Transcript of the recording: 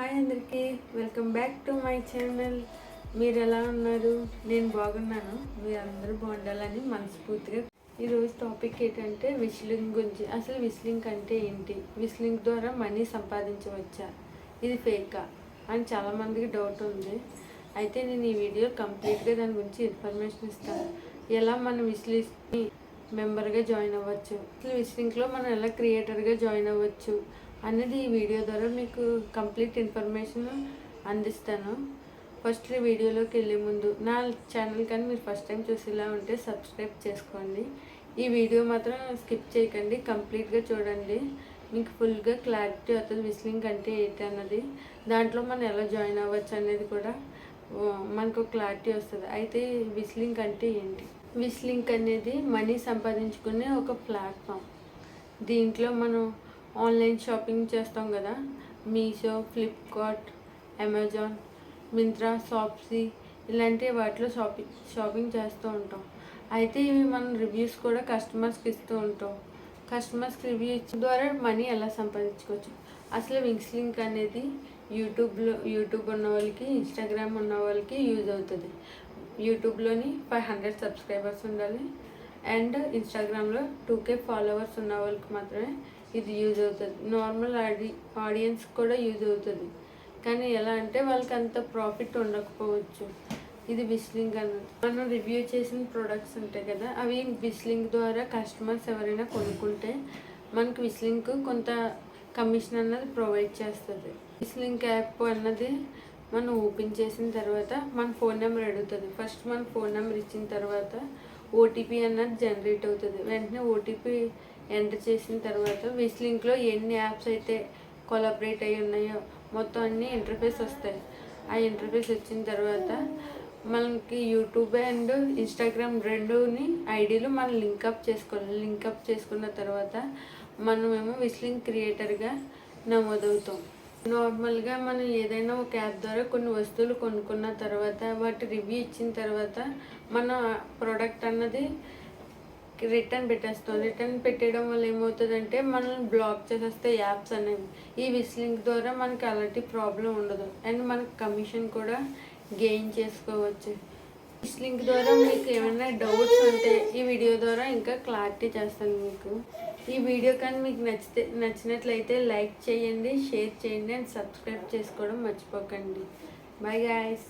Hi అందరికీ welcome back to my channel. మీరు ఎలా ఉన్నారు? నేను బాగున్నాను. మీరు అందరూ బాగుండాలని మనస్ఫూర్తిగా. ఈరోజు టాపిక్ ఏంటంటే విస్లింగ్ గురించి. అసలు విస్లింగ్ అంటే ఏంటి? విస్లింగ్ ద్వారా మనీ సంపాదించవచ్చా? ఇది ఫేకా? అని చాలామందికి డౌట్ ఉంది. అయితే నేను ఈ వీడియో కంప్లీట్గా దాని గురించి ఇన్ఫర్మేషన్ ఇస్తాను ఎలా మనం విస్లింగ్ని మెంబర్గా జాయిన్ అవ్వచ్చు? అసలు విస్లింగ్లో మనం ఎలా క్రియేటర్గా జాయిన్ అవ్వచ్చు? అనేది ఈ వీడియో ద్వారా మీకు కంప్లీట్ ఇన్ఫర్మేషన్ అందిస్తాను. ఫస్ట్ ఈ వీడియోలోకి వెళ్ళే ముందు నా ఛానల్ కానీ మీరు ఫస్ట్ టైం చూసేలా ఉంటే సబ్స్క్రైబ్ చేసుకోండి. ఈ వీడియో మాత్రం స్కిప్ చేయకండి కంప్లీట్గా చూడండి. మీకు ఫుల్గా క్లారిటీ వస్తుంది విస్లింగ్ అంటే ఏంటి అన్నది. దాంట్లో మనం ఎలా జాయిన్ అవ్వచ్చు అనేది కూడా మనకు క్లారిటీ వస్తుంది. అయితే విస్లింగ్ అంటే ఏంటి? విస్లింక్ అనేది మనీ సంపాదించుకునే ఒక ప్లాట్ఫామ్. దీంట్లో మనం ఆన్లైన్ షాపింగ్ చేస్తాం కదా. మీషో ఫ్లిప్కార్ట్ అమెజాన్ మింత్రా షాప్సీ ఇలాంటి వాటిలో షాపింగ్ షాపింగ్ చేస్తూ ఉంటాం. అయితే ఇవి మనం రివ్యూస్ కూడా కస్టమర్స్కి ఇస్తూ ఉంటాం. కస్టమర్స్కి రివ్యూ ఇచ్చిన ద్వారా మనీ ఎలా సంపాదించుకోవచ్చు? అసలు వింగ్స్ లింక్ అనేది యూట్యూబ్లో యూట్యూబ్ ఉన్న వాళ్ళకి ఇన్స్టాగ్రామ్ ఉన్న వాళ్ళకి యూజ్ అవుతుంది. యూట్యూబ్లోని ఫైవ్ హండ్రెడ్ సబ్స్క్రైబర్స్ ఉండాలి. అండ్ ఇన్స్టాగ్రామ్లో టూ కే ఫాలోవర్స్ ఉన్న వాళ్ళకి మాత్రమే ఇది యూజ్ అవుతుంది. నార్మల్ ఆడి ఆడియన్స్ కూడా యూజ్ అవుతుంది. కానీ ఎలా అంటే వాళ్ళకి అంత ప్రాఫిట్ ఉండకపోవచ్చు. ఇది విస్లింగ్ అన్నది మనం రివ్యూ చేసిన ప్రొడక్ట్స్ ఉంటాయి కదా అవి విస్లింగ్ ద్వారా కస్టమర్స్ ఎవరైనా కొనుక్కుంటే మనకి విస్లింగ్ కొంత కమిషన్ అన్నది ప్రొవైడ్ చేస్తుంది. విస్లింగ్ యాప్ అన్నది మనం ఓపెన్ చేసిన తర్వాత మన ఫోన్ నెంబర్ అడుగుతుంది. ఫస్ట్ మన ఫోన్ నెంబర్ ఇచ్చిన తర్వాత ఓటీపీ అన్నది జనరేట్ అవుతుంది. వెంటనే ఓటీపీ ఎంటర్ చేసిన తర్వాత విస్లింక్లో ఎన్ని యాప్స్ అయితే కొలాబరేట్ అయి ఉన్నాయో మొత్తం అన్ని ఇంటర్ఫేస్ వస్తాయి. ఆ ఇంటర్ఫేస్ వచ్చిన తర్వాత మనకి యూట్యూబ్ అండ్ ఇన్స్టాగ్రామ్ రెండుని ఐడీలు మనం లింకప్ చేసుకోవాలి. లింకప్ చేసుకున్న తర్వాత మనమేమో విస్లింగ్ క్రియేటర్గా నమోదవుతాం. నార్మల్గా మనం ఏదైనా ఒక యాప్ ద్వారా కొన్ని వస్తువులు కొనుక్కున్న తర్వాత వాటి రివ్యూ ఇచ్చిన తర్వాత మన ప్రోడక్ట్ అన్నది రిటర్న్ పెట్టేస్తాం రిటర్న్ పెట్టేయడం వల్ల ఏమవుతుందంటే మనల్ని బ్లాక్ చేసేస్తే యాప్స్ అనేవి ఈ విస్లింగ్ ద్వారా మనకి అలాంటి ప్రాబ్లం ఉండదు. అండ్ మనకి కమిషన్ కూడా గెయిన్ చేసుకోవచ్చు. విస్లింగ్ ద్వారా మీకు ఏమైనా డౌట్స్ ఉంటే ఈ వీడియో ద్వారా ఇంకా క్లారిటీ చేస్తాను మీకు. ఈ వీడియో కానీ మీకు నచ్చితే నచ్చినట్లయితే లైక్ చేయండి షేర్ చేయండి అండ్ సబ్స్క్రైబ్ చేసుకోవడం మర్చిపోకండి. Bye guys.